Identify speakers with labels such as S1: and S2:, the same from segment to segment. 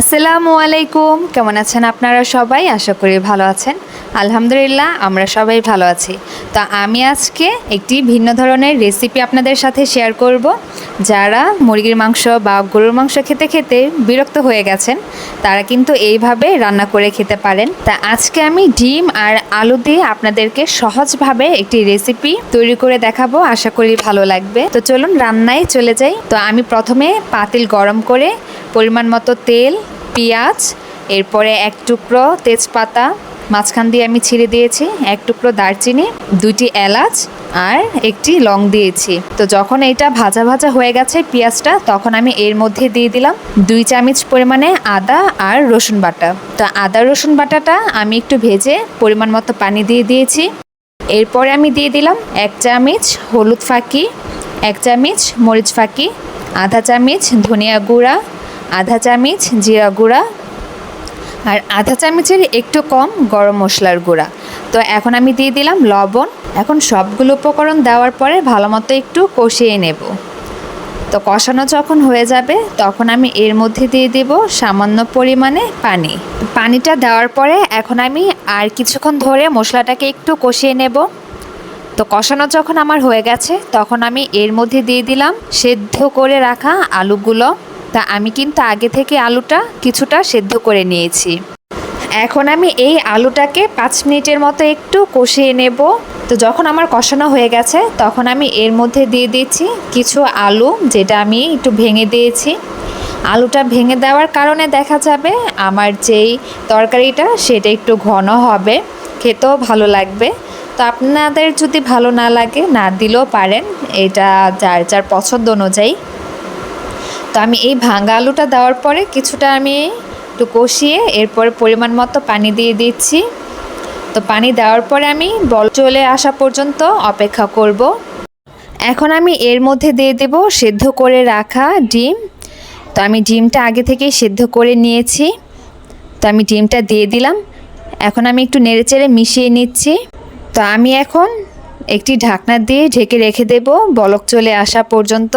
S1: আসসালামু আলাইকুম। কেমন আছেন আপনারা সবাই? আশা করি ভালো আছেন। আলহামদুলিল্লাহ, আমরা সবাই ভালো আছি। তো আমি আজকে একটি ভিন্ন ধরনের রেসিপি আপনাদের সাথে শেয়ার করব, যারা মুরগির মাংস বা গরুর মাংস খেতে খেতে বিরক্ত হয়ে গেছেন, তারা কিন্তু এইভাবে রান্না করে খেতে পারেন। তা আজকে আমি ডিম আর আলু দিয়ে আপনাদেরকে সহজভাবে একটি রেসিপি তৈরি করে দেখাবো, আশা করি ভালো লাগবে। তো চলুন রান্নায় চলে যাই। তো আমি প্রথমে পাতিল গরম করে পরিমাণ মতো তেল, পেঁয়াজ, এরপরে এক টুকরো তেজপাতা, মাঝখান দিয়ে আমি ছিঁড়ে দিয়েছি, এক টুকরো দারচিনি, দুইটি এলাচ আর একটি লং দিয়েছি। তো যখন এটা ভাজা ভাজা হয়ে গেছে পেঁয়াজটা, তখন আমি এর মধ্যে দিয়ে দিলাম দুই চামচ পরিমাণে আদা আর রসুন বাটা। তো আদা, রসুন বাটাটা আমি একটু ভেজে পরিমাণ মতো পানি দিয়ে দিয়েছি। এরপরে আমি দিয়ে দিলাম এক চামচ হলুদ ফাঁকি, এক চামচ মরিচ ফাঁকি, আধা চামচ ধনিয়া গুঁড়া আধা চামচ জিরা গুঁড়া আর আধা চামচের একটু কম গরম মশলার গুঁড়া। তো এখন আমি দিয়ে দিলাম লবণ। এখন সবগুলো উপকরণ দেওয়ার পরে ভালো মতো একটু কষিয়ে নেব। তো কষানো যখন হয়ে যাবে, তখন আমি এর মধ্যে দিয়ে দেব সামান্য পরিমাণে পানি। পানিটা দেওয়ার পরে এখন আমি আর কিছুক্ষণ ধরে মশলাটাকে একটু কষিয়ে নেব। তো কষানো যখন আমার হয়ে গেছে, তখন আমি এর মধ্যে দিয়ে দিলাম সেদ্ধ করে রাখা আলুগুলো। তা আমি কিন্তু আগে থেকে আলুটা কিছুটা সেদ্ধ করে নিয়েছি। এখন আমি এই আলুটাকে পাঁচ মিনিটের মতো একটু কষিয়ে নেব। তো যখন আমার কষানো হয়ে গেছে, তখন আমি এর মধ্যে দিয়ে দিচ্ছি কিছু আলু, যেটা আমি একটু ভেঙে দিয়েছি। আলুটা ভেঙে দেওয়ার কারণে দেখা যাবে আমার যেই তরকারিটা, সেটা একটু ঘন হবে। খেতেও ভালো লাগবে। তো আপনাদের যদি ভালো না লাগে, না দিলেও পারেন। এটা যার যার পছন্দ অনুযায়ী। তো আমি এই ভাঙা আলুটা দেওয়ার পরে কিছুটা আমি একটু কষিয়ে এরপরে পরিমাণ মতো পানি দিয়ে দিচ্ছি। তো পানি দেওয়ার পরে আমি বল চলে আসা পর্যন্ত অপেক্ষা করব। এখন আমি এর মধ্যে দিয়ে দেব সেদ্ধ করে রাখা ডিম। তো আমি ডিমটা আগে থেকেই সেদ্ধ করে নিয়েছি। তো আমি ডিমটা দিয়ে দিলাম। এখন আমি একটু নেড়েচেড়ে মিশিয়ে নিচ্ছি। তো আমি এখন একটি ঢাকনা দিয়ে ঢেকে রেখে দেব। বলক চলে আসা পর্যন্ত।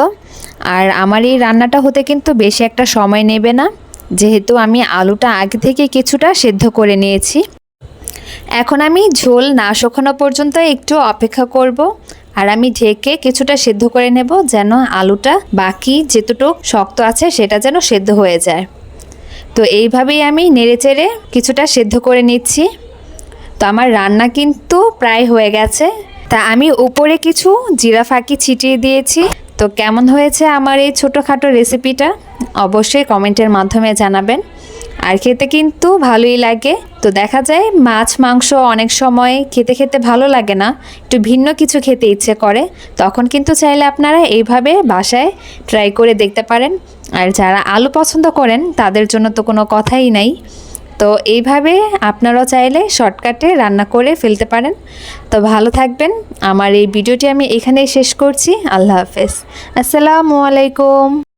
S1: আর আমার এই রান্নাটা হতে কিন্তু বেশি একটা সময় নেবে না। যেহেতু আমি আলুটা আগে থেকে কিছুটা সেদ্ধ করে নিয়েছি। এখন আমি ঝোল না শুকানো পর্যন্ত একটু অপেক্ষা করব আর আমি ঢেকে কিছুটা সেদ্ধ করে নেব যেন আলুটা বাকি যেতটুক শক্ত আছে সেটা যেন সেদ্ধ হয়ে যায়। তো এইভাবেই আমি নেড়েচেড়ে কিছুটা সেদ্ধ করে নিচ্ছি। তো আমার রান্না কিন্তু প্রায় হয়ে গেছে। তা আমি উপরে কিছু জিরা ফাঁকি ছিটিয়ে দিয়েছি। তো কেমন হয়েছে আমার এই ছোটোখাটো রেসিপিটা অবশ্যই কমেন্টের মাধ্যমে জানাবেন। আর খেতে কিন্তু ভালোই লাগে। তো দেখা যায় মাছ, মাংস অনেক সময় খেতে খেতে ভালো লাগে না, একটু ভিন্ন কিছু খেতে ইচ্ছে করে। তখন কিন্তু চাইলে আপনারা এইভাবে বাসায় ট্রাই করে দেখতে পারেন। আর যারা আলু পছন্দ করেন, তাদের জন্য তো কোনো কথাই নাই। তো এইভাবে আপনারাও চাইলে শর্টকাটে রান্না করে ফেলতে পারেন। তো ভালো থাকবেন। আমার এই ভিডিওটি আমি এখানেই শেষ করছি। আল্লাহ হাফেজ। আসসালামু আলাইকুম।